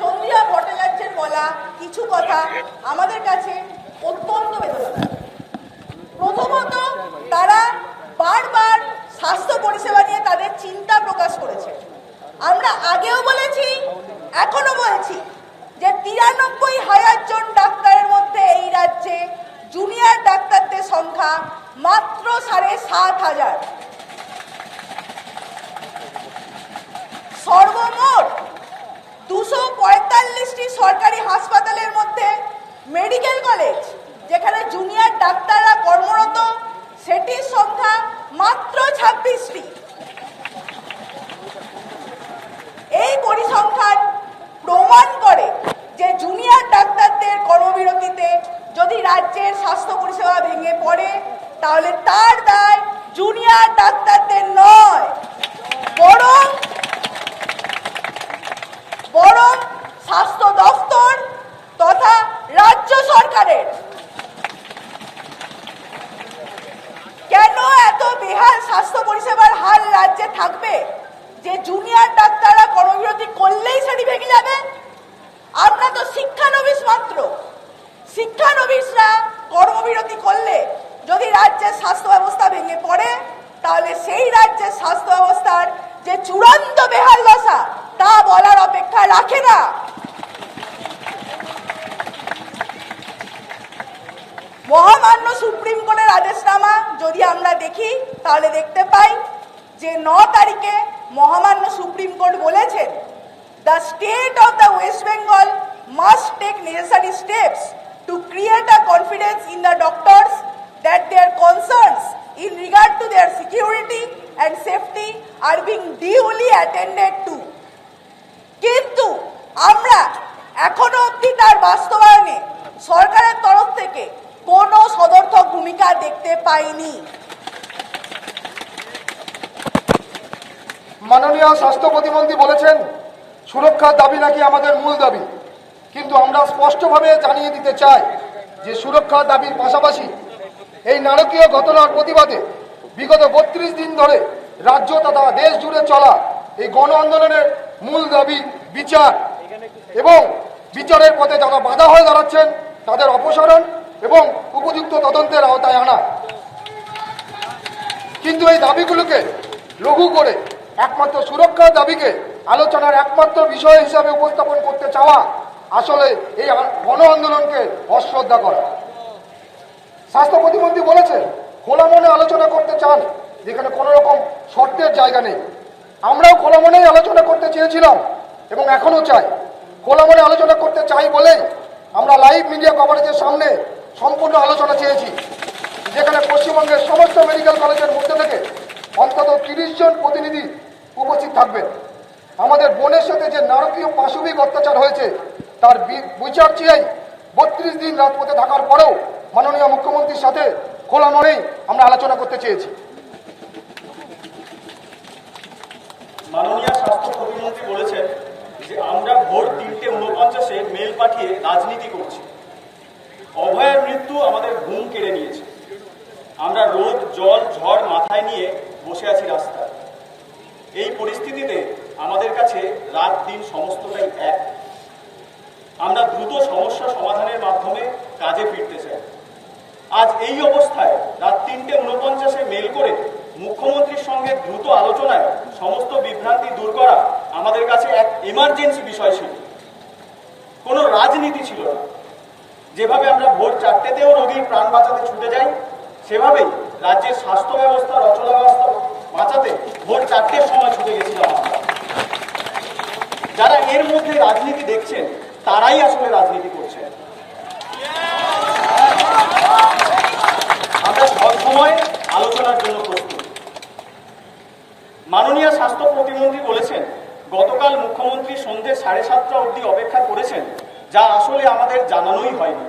চন্দ্রিয়া ভট্টাচার্যের বলা কিছু কথা আমাদের কাছে অত্যন্ত বেদনাদায়ক প্রথমত, তারা বারবার স্বাস্থ্য পরিষেবা নিয়ে তাদের চিন্তা প্রকাশ করেছে। আমরা আগেও বলেছি এখনও বলছি যে তিরানব্বই হাজার জন ডাক্তারের মধ্যে এই রাজ্যে জুনিয়র ডাক্তারদের সংখ্যা মাত্র সাড়ে সাত হাজার। সর্বমোট দুশো পঁয়তাল্লিশটি সরকারি হাসপাতালের মধ্যে মেডিকেল কলেজ, যেখানে জুনিয়র ডাক্তাররা কর্মরত, সেটির সংখ্যা মাত্র ছাব্বিশটি। এই পরিসংখ্যান প্রমাণ করে যে জুনিয়র ডাক্তারদের কর্মবিরতিতে যদি রাজ্যের স্বাস্থ্য পরিষেবা ভেঙে পড়ে, তাহলে তার দায় জুনিয়র ডাক্তারদের নয়। বরং বরং স্বাস্থ্য দফতর তথা রাজ্য সরকারের। কেন এত বেহাল স্বাস্থ্য পরিষেবার হাল রাজ্যে থাকবে? যে জুনিয়র ডাক্তাররা কর্মবিরতি করলেই সেটি ভেঙে যাবে? আমরা তো শিক্ষানবিশ মাত্র। শিক্ষানবিশরা কর্মবিরতি করলে যদি রাজ্যের স্বাস্থ্য ব্যবস্থা ভেঙে পড়ে, তাহলে সেই রাজ্যের স্বাস্থ্য ব্যবস্থার যে চূড়ান্ত বেহাল দশা, তা বলার অপেক্ষা রাখে না। মহামান্য সুপ্রিম কোর্টের আদেশনামা যদি আমরা দেখি, তাহলে দেখতে পাই যে ন তারিখে মহামান্য সুপ্রিম কোর্ট বলেছেন the state of the West Bengal must take necessary steps to create a confidence in the doctors that their concerns in regard to their security and safety are being duly attended to কিন্তু আমরা এখনও অবধি তার বাস্তবায়নে সরকারের তরফ থেকে কোনো সদর্থক ভূমিকা দেখতে পাইনি। মাননীয় স্বাস্থ্য প্রতিমন্ত্রী বলেছেন, সুরক্ষার দাবি নাকি আমাদের মূল দাবি? কিন্তু আমরা স্পষ্টভাবে জানিয়ে দিতে চাই যে সুরক্ষার দাবির পাশাপাশি এই নারকীয় ঘটনার প্রতিবাদে বিগত বত্রিশ দিন ধরে রাজ্য তথা দেশ জুড়ে চলা এই গণ আন্দোলনের মূল দাবি বিচার। এবং বিচারের পথে যারা বাধা হয়ে দাঁড়াচ্ছেন, তাদের অপসারণ এবং উপযুক্ত তদন্তের আওতায় আনা। কিন্তু এই দাবিগুলোকে লঘু করে একমাত্র সুরক্ষার দাবিকে আলোচনার একমাত্র বিষয় হিসাবে উপস্থাপন করতে চাওয়া আসলে এই গণ আন্দোলনকে অশ্রদ্ধা করা। স্বাস্থ্য প্রতিমন্ত্রী বলেছেন, খোলা মনে আলোচনা করতে চান, যেখানে কোনো রকম শর্তের জায়গা নেই। আমরাও খোলা মনেই আলোচনা করতে চেয়েছিলাম এবং এখনও চাই। খোলা মনে আলোচনা করতে চাই বলেই আমরা লাইভ মিডিয়া কভারেজের সামনে সম্পূর্ণ আলোচনা চেয়েছি, যেখানে পশ্চিমবঙ্গের সমস্ত মেডিকেল কলেজের মধ্যে থেকে অন্তত তিরিশ জন প্রতিনিধি উপস্থিত থাকবেন। আমাদের বোনের সাথে যে নারকীয় পাশবিক অত্যাচার হয়েছে তার বিচার চেয়েই বত্রিশ দিন রাজপথে থাকার পরেও মাননীয় মুখ্যমন্ত্রীর সাথে খোলা মনেই আমরা আলোচনা করতে চেয়েছি। মাননীয় স্বাস্থ্য প্রতিমন্ত্রী বলেছেন যে আমরা ভোর তিনটে উনপঞ্চাশে মেল পাঠিয়ে রাজনীতি করছি। অভয়ের মৃত্যু আমাদের ঘুম কেড়ে নিয়েছে। আমরা রোদ, জল, ঝড় মাথায় নিয়ে বসে আছি রাস্তায়। এই পরিস্থিতিতে আমাদের কাছে রাত দিন সমস্তটাই এক। আমরা দ্রুত সমস্যা সমাধানের মাধ্যমে কাজে ফিরতে চাই। আজ এই অবস্থায় রাত তিনটে উনপঞ্চাশে মেল করে মুখ্যমন্ত্রীর সঙ্গে দ্রুত আলোচনায় সমস্ত বিভ্রান্তি দূর করা আমাদের কাছে এক এমার্জেন্সি বিষয় ছিল। কোনো রাজনীতি ছিল না। যেভাবে আমরা ভোর চারটেতেও রোগীর প্রাণ বাঁচাতে ছুটে যাই, সেভাবেই রাজ্যের স্বাস্থ্য ব্যবস্থা, রচনা ব্যবস্থা বাঁচাতে ভোর চারটের সময় ছুটে গেছিলাম যারা এর মধ্যে রাজনীতি দেখছেন তারাই আসলে রাজনীতি সবসময় আলোচনার জন্য প্রস্তুত। মাননীয় স্বাস্থ্য প্রতিমন্ত্রী বলেছেন, গতকাল মুখ্যমন্ত্রী সন্ধ্যে সাড়ে সাতটা অবধি অপেক্ষা করেছেন, যা আসলে আমাদের জানানোই হয়নি।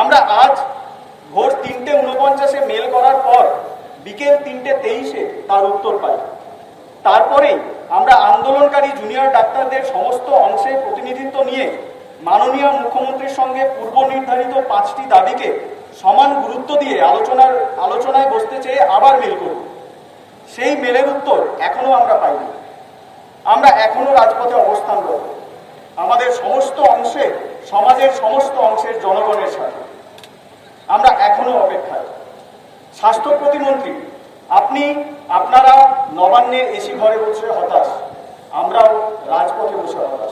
আমরা আজ ভোর তিনটে উনপঞ্চাশে মেল করার পর বিকেল তিনটে তেইশে তার উত্তর পাই। তারপরেই আমরা আন্দোলনকারী জুনিয়র ডাক্তারদের সমস্ত অংশের প্রতিনিধিত্ব নিয়ে মাননীয় মুখ্যমন্ত্রীর সঙ্গে পূর্ব নির্ধারিত পাঁচটি দাবিকে সমান গুরুত্ব দিয়ে আলোচনার, আলোচনায় বসতে চেয়ে আবার মেল করব। সেই মেলের উত্তর এখনও আমরা পাইনি। আমরা এখনও রাজপথে অবস্থানরত আমাদের সমস্ত অংশে, সমাজের সমস্ত অংশের জনগণের সাথে। আমরা এখনও অপেক্ষায়। স্বাস্থ্য প্রতিমন্ত্রী আপনি আপনারা নবান্নের এসি ঘরে বসে হতাশ। আমরাও রাজপথে বসে হতাশ।